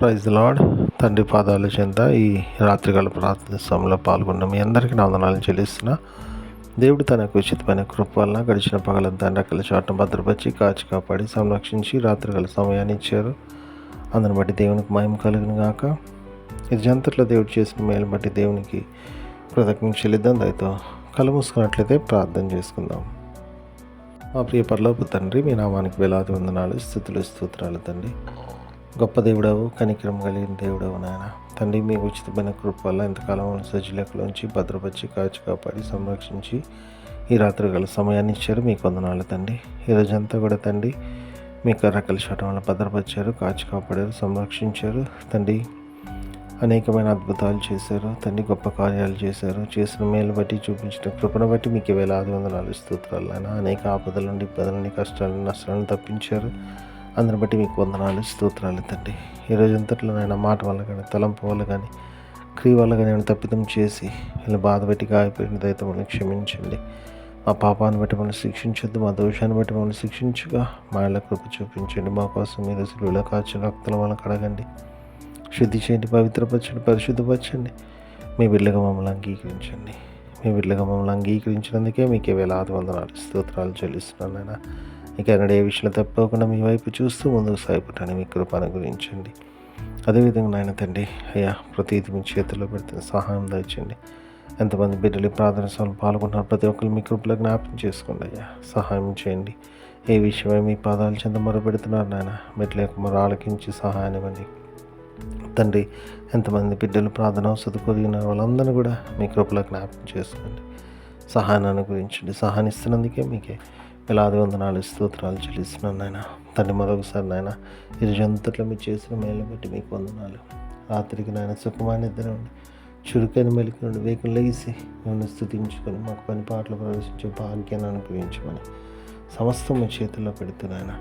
Praise lord. తండ్రి పాదాల చెంత ఈ రాత్రికాల ప్రార్థన సమయంలో పాల్గొన్న మీ అందరికీ నా వందనాలను చెల్లిస్తున్నా. దేవుడు తనకు ఉచితమైన కృప వలన గడిచిన పగలంతా రెక్కల చాటం భద్రపరిచి కాచి కాపాడి సంరక్షించి రాత్రికాల సమయాన్ని ఇచ్చారు. అందుని బట్టి దేవునికి మయం కలుగును గాక. ఇది జంతట్లో దేవుడు చేసిన మేలు బట్టి దేవునికి కృతజ్ఞత చెల్లిద్దాం. దయతో కళ్ళు మూసుకున్నట్లయితే ప్రార్థన చేసుకుందాం. మా ప్రియ పరలోపు తండ్రి మీ నామానికి వేలాది వందనాలు స్థుతులు స్తోత్రాలు తండ్రి. గొప్ప దేవుడవు కనికరం కలిగిన దేవుడవు నాయన. తండ్రి మీ ఉచితమైన కృప వల్ల ఇంతకాలం సజ్జలకులోంచి భద్రపరిచి కాచి కాపాడి సంరక్షించి ఈ రాత్రి గల సమయాన్ని ఇచ్చారు మీకు వందనాలు తండ్రి. ఈ రోజంతా కూడా తండ్రి మీ రకల చట్టం వల్ల భద్రపరిచారు కాచి కాపాడారు సంరక్షించారు. తండ్రి అనేకమైన అద్భుతాలు చేశారు. తండ్రి గొప్ప కార్యాలు చేశారు. చేసిన మేలు బట్టి చూపించిన కృపను బట్టి మీకు వేలాది వందనాలు స్తోత్రాలు ఆయన అనేక ఆపదల నుండి ఇబ్బందుల నుండి కష్టాలను నష్టాలను తప్పించారు. అందరిని బట్టి మీకు వందనాలు స్తోత్రాలు తండ్రి. ఈ రోజు అంతట్లో నాయన మాట వల్ల కానీ తలంపు వల్ల కానీ క్రియ వల్ల కానీ నేను తప్పిదం చేసి వీళ్ళు బాధ పెట్టి గాయపడిన దయతో క్షమించండి. మా పాపాన్ని బట్టి మనం శిక్షించొద్దు మా దోషాన్ని బట్టి మనం శిక్షించుగా మా ఇళ్ళ కృప చూపించండి మా కోసం మీరు అసలు కాచిన రక్తుల వల్ల కడగండి. శుద్ధి చేయండి పవిత్రపరచండి పరిశుద్ధపరచండి. మీ బిడ్డగా మమ్మల్ని అంగీకరించండి. మీ బిడ్డగా మమ్మల్ని అంగీకరించినందుకే మీకు వేలాది వందనాలు స్తోత్రాలు చెల్లిస్తున్నాను నాయన. ఇక అక్కడ ఏ విషయంలో తప్పకుండా మీ వైపు చూస్తూ ముందుకు సాగిపోటాన్ని మీ కృపను గురించండి అదేవిధంగా నాయన తండ్రి అయ్యా ప్రతిదీ మీ చేతుల్లో పెడితే సహాయం దయచండి ఎంతమంది బిడ్డలు ప్రార్థన సభలు పాల్గొంటున్నారు ప్రతి ఒక్కరు మీ కృపలో జ్ఞాపకం చేసుకోండి అయ్యా. సహాయం చేయండి. ఏ విషయమై మీ పాదాల చెంత మొరపెడుతున్నారు నాయన మెట్ల యొక్క మరో ఆలకించి సహాయం ఇవ్వండి. తండ్రి ఎంతమంది బిడ్డలు ప్రార్థన అవసరం కొరిగిన వాళ్ళందరూ కూడా మీ కృపలో జ్ఞాపకం చేసుకోండి. సహాయాన్ని గురించండి సహాయం ఇస్తున్నందుకే మీకే వేలాది వందనాలు స్తోత్రాలు చెల్లిస్తున్నాను నాయన. తండ్రి మరొకసారి నాయన ఈరోజు అంతట్లో మీరు చేసిన మేలు బట్టి మీకు వందనాలు. రాత్రికి నాయన సుఖమైన ఇద్దరు ఉండి చురుకైన మెలికి నుండి వేగం లేచి మిమ్మల్ని స్థుతించుకొని మాకు పని పాటలు ప్రవేశించే భాగ్యాన్ని అనుగ్రహించమని సమస్తం మీ చేతుల్లో పెడుతున్నాయన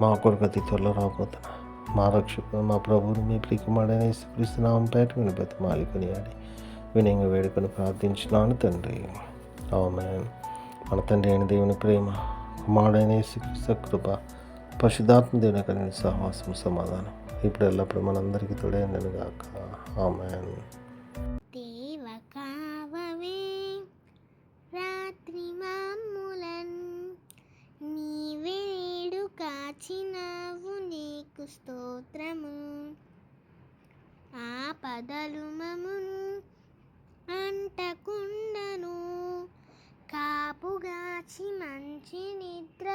మా కొరకు అతి త్వరలో రాబోతున్నా. మా రక్షకుడు మా ప్రభువుని మీ ప్రియకుమాడైన యేసుక్రీస్తు పేట విని బతిమాలి కొనియాడి వినయంగా వేడుకొని ప్రార్థించినాను తండ్రి. ఆమెన్. మన తండ్రి అయిన దేవుని ప్రేమ కుమారుడైన యేసుక్రీస్తు కృప పశుధాత్మ దేవుని కలిగిన సహవాసం సమాధానం ఇప్పుడు ఎల్లప్పుడు మనందరికీ తోడైందని గాక. ఆమె స్తోత్రము. ఆ పదలు